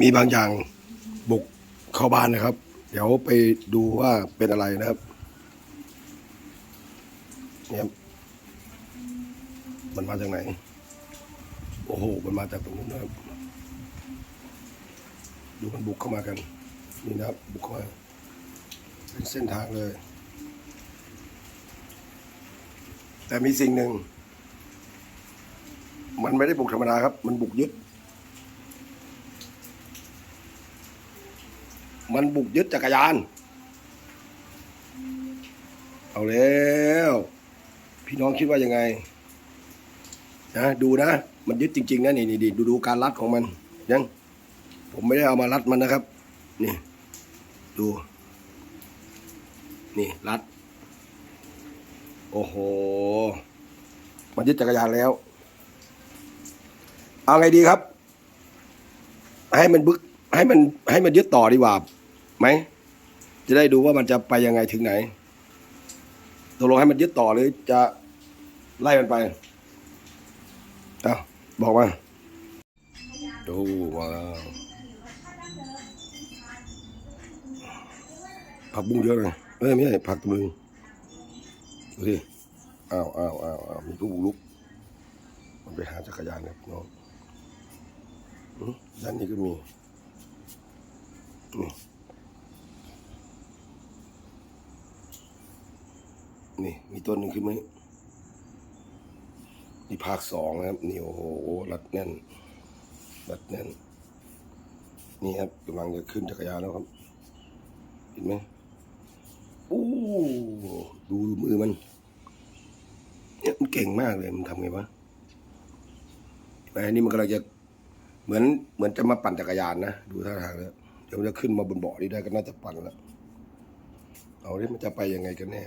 มีบางอย่างบุกเข้าบ้านนะครับ เดี๋ยวไปดูว่าเป็นอะไรนะครับเนี่ยมันมาจากไหน โอ้โห มันมาจากตรงนู้นนะครับ ดูมันบุกเข้ามากัน นี่นะครับ บุกเข้ามาเป็นเส้นทางเลย แต่มีสิ่งหนึ่ง มันไม่ได้บุกธรรมดาครับ มันบุกยึด มันบุกยึดจักรยาน เอาแล้ว พี่น้องคิดว่ายังไง นะดูนะ มันยึดจริง ๆนะนี่นี่ดูดูการรัดของมัน ยัง ผมไม่ได้เอามารัดมันนะครับ นี่ ดู นี่รัด โอ้โห มันยึดจักรยานแล้ว เอาไงดีครับ ให้มันบึกให้มันให้มันยึดต่อดีกว่า ไหม จะได้ดูว่ามันจะไปยังไงถึงไหนตกลงให้มันยึดต่อหรือจะไล่มันไปเอาบอกมาดูว้าวผักบุ้งเยอะเลยเอ้ยไม่ใช่ผักตะลึงดูสิอ้าวอ้าวอ้าวอ้าวมีผู้บุกลุก มันไปหาจักรยานครับน้องอืมด้านนี้ก็มีนี่ นี่ มีต้นหนึ่งขึ้นไหมนี่ภาคสองนะครับ นี่โอ้โห รัดแน่น รัดแน่น นี่ครับกำลังจะขึ้นจักรยานแล้วครับ เห็นไหมโอ้ดูมือมันเนี่ยมันเก่งมากเลย มันทำไงวะไหมนี่มันกำลังจะเหมือนเหมือนจะมาปั่นจักรยานนะ ดูท่าทางแล้วเดี๋ยวมันจะขึ้นมาบนเบาะนี้ได้ก็น่าจะปั่นแล้ว เอาดิมันจะไปยังไงกันแน่